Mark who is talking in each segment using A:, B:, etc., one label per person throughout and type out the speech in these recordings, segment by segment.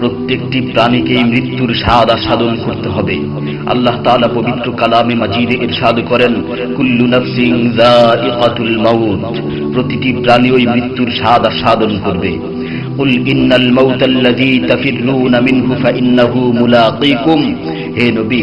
A: প্রত্যেকটি প্রাণীকেই মৃত্যুর স্বাদ আস্বাদন করতে হবে আল্লাহ তাআলা পবিত্র কালামে মাজিদে ইরশাদ করেন কুল্লু নাফসিন যায়িকাতুল মাউত প্রতিটি প্রাণী ওই মৃত্যুর স্বাদ আস্বাদন করবে قل إن الموت الذي تفرون منه فإنه ملاقيكم হে নবী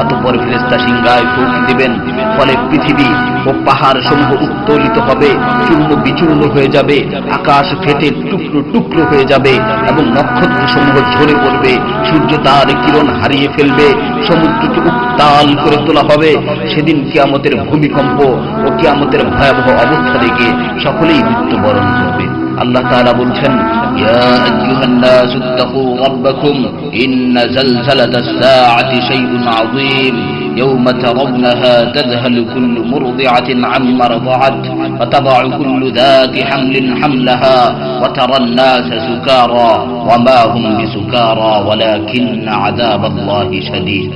A: অতঃপর ফেরেশতা সিংহায় ফুঁক দিবেন। ফলে পৃথিবী ও পাহাড় সমূহ উত্তোলিত হবে, চূর্ণ বিচূর্ণ হয়ে যাবে, আকাশ ফেটে টুকরো টুকরো হয়ে যাবে এবং নক্ষত্র সমূহ ঝরে পড়বে, সূর্য তার কিরণ হারিয়ে ফেলবে, সমুদ্রকে উত্তাল করে তোলা হবে। সেদিন কিয়ামতের ভূমিকম্প ও কিয়ামতের ভয়াবহ অবস্থা দেখে সকলেই মৃত্যুবরণ করবে। আল্লাহ তাআলা বলছেন ইয়া আইয়ুহান নাস ইত্তাকু রাব্বাকুম ইন্না জালজালাতাস সাআতি শাইউন আযীম يوم ترونها تذهل كل مرضعة عما رضعت وتضع كل ذات حمل حملها وترى الناس سكارى وما هم بسكارى ولكن عذاب الله شديد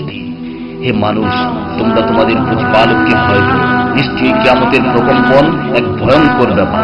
A: হে মানুষ তোমরা তোমাদের প্রতিপালককে ভয় করো নিশ্চয়ই কিয়ামতের প্রকম্পন এক ভয়ঙ্কর ব্যাপার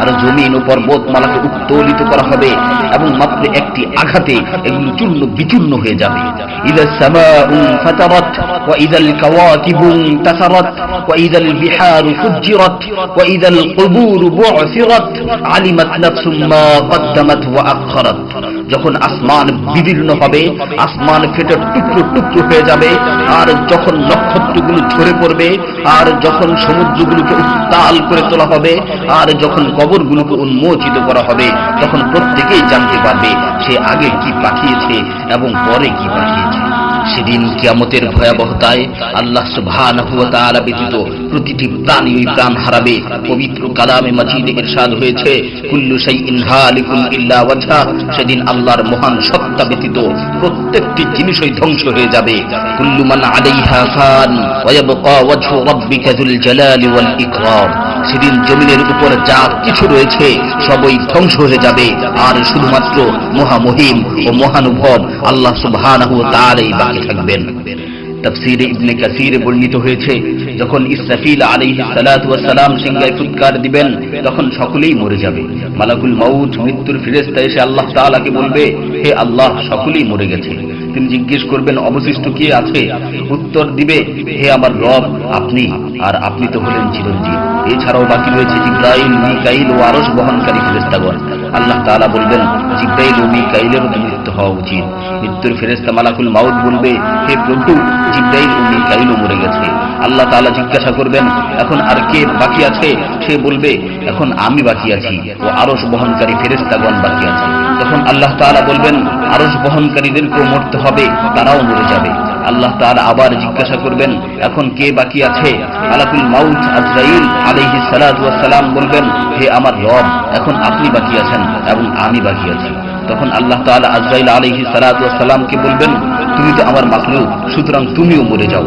A: আর জমিন ও পর্বতমালাকে উত্তোলিত করা হবে এবং মাত্র একটি আঘাতে এগুলো চূর্ণ বিচূর্ণ হয়ে যাবে। ইদা ফাতারাত, ওয়া ইদাল তাসারাত, ওয়া ইদাল বিহারু ওয়া ইদাল কুবুর আলিমাত নাফসুম মা ওয়া যখন আসমান বিদীর্ণ হবে, আসমান ফেটে টুকরো টুকরো হয়ে যাবে, আর যখন নক্ষত্রগুলো ঝরে পড়বে, আর যখন সমুদ্রগুলোকে উত্তাল করে তোলা হবে, আর যখন কবরগুলোকে উন্মোচিত করা হবে। তখন প্রত্যেকেই জানতে পারবে সে আগে কি পাঠিয়েছে এবং পরে কি পাঠিয়েছে। সেদিন কিয়ামতের ভয়াবহতায় আল্লাহ সুবহানাহু ব্যতীত প্রতিটি প্রাণী ওই প্রাণ হারাবে। পবিত্র কালামে মাজিদে ইরশাদ হয়েছে, কুল্লু শাইইন হালিকুন ইল্লা ওয়াজহা। সেদিন আল্লাহর মহান সত্তা ব্যতীত প্রত্যেকটি জিনিসই ধ্বংস হয়ে যাবে। কুল্লু মান আলাইহা ফান ওয়া ওয়াজহু রাব্বিকা জালালি ওয়াল ইকরাম। সেদিন জমিনের উপর যা কিছু রয়েছে, সবই ধ্বংস হয়ে যাবে। আর শুধুমাত্র মহামহিম ও মহানুভব আল্লাহ তাআলাই বাকি থাকবেন। ইবনে বর্ণিত হয়েছে, যখন ইসরাফিল সিংহায় ফুৎকার দিবেন, তখন সকলেই মরে যাবে। মালাকুল মৃত্যুর ফেরেশতা এসে আল্লাহ তাআলাকে বলবে, হে আল্লাহ, সকলেই মরে গেছে। তিনি জিজ্ঞেস করবেন, অবশিষ্ট কে আছে? উত্তর দিবে, হে আমার রব, আপনি। আর আপনি তো হলেন চিরঞ্জীব। এছাড়াও বাকি রয়েছে জিব্রাইল, মিকাইল ও আরশ বহনকারী ফেরেশতাগণ। আল্লাহ তাআলা বলবেন, জিব্রাইল ও মিকাইলেরও মৃত্যু হওয়া উচিত। মৃত্যুর ফেরেশতা মালাকুল মাউত বলবে, হে প্রভু, জিব্রাইল ও মিকাইলও মরে গেছে। আল্লাহ তাআলা জিজ্ঞাসা করবেন, এখন আর কে বাকি আছে? সে বলবে, এখন আমি বাকি আছি ও আরশ বহনকারী ফেরেশতাগণ বাকি আছে। তখন আল্লাহ তাআলা বলবেন আরশ বহনকারীদেরকেও মরতে হবে, তারাও মরে যাবে। আল্লাহ তার আবার জিজ্ঞাসা করবেন, এখন কে বাকি আছে? আলাকুল মাউথ আজরাইল আলহি সালাম বলবেন, হে আমার রব, এখন আপনি বাকি আছেন এবং আমি বাকি আছি। তখন আল্লাহ তালা আজরাইল সালাহত সালাম কে সালামকে বলবেন, তুমি তো আমার মাকলু সুতরাং তুমিও মরে যাও।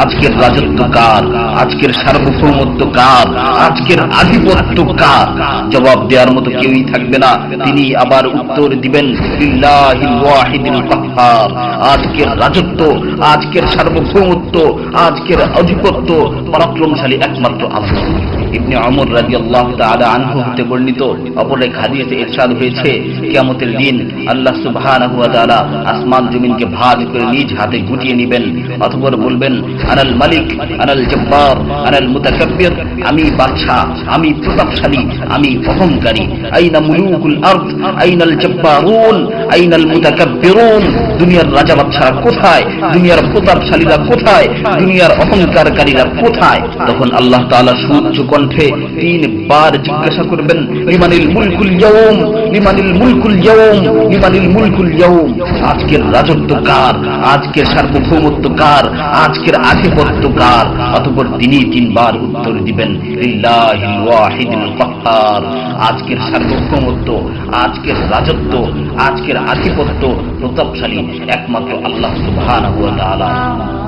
A: আজকের রাজত্ব কার আজকের সার্বভৌমত্ব কার আজকের আধিপত্য কার জবাব দেওয়ার মতো কেউই থাকবে না। তিনি আবার উত্তর দিবেন আজকের রাজত্ব, আজকের সার্বভৌমত্ব, আজকের আধিপত্য পরাক্রমশালী একমাত্র আল্লাহ। ইবনে অমর রাদিয়াল্লাহু তাআলা আনহু হতে বর্ণিত অপর এক হাদিসে ইরশাদ হয়েছে, কিয়ামতের দিন আল্লাহ সুবহানাহু ওয়া তাআলা আসমান জমিনকে ভাঁজ করে নিজ হাতে গুটিয়ে নেবেন, অতঃপর বলবেন আনাল মালিক, আনাল জব্বার, আনাল মুতাকাব্বির। আমি বাদশাহ, আমি প্রতাপশালী, আমি অহংকারী আইনা মুলুকুল আরদ, আইনাল জব্বারুন। দুনিয়ার রাজা বাদশারা কোথায়? দুনিয়ার প্রতাপশালীরা কোথায়? দুনিয়ার অহংকারকারীরা কোথায়? তখন আল্লাহ তাআলা সুউচ্চ কণ্ঠে তিনবার জিজ্ঞাসা করবেন, লিমানিল মুলকুল ইয়াউম? লিমানিল মুলকুল ইয়াউম? লিমানিল মুলকুল ইয়াউম? আজকের রাজত্ব কার? আজকের সার্বভৌমত্ব কার? আজকের আধিপত্য কার? অতঃপর তিনি তিনবার উত্তর দিবেন আজকের সার্বভৌমত্ব, আজকের রাজত্ব, আজকের আধিপত্য প্রতাপশালী একমাত্র আল্লাহ তাআলা।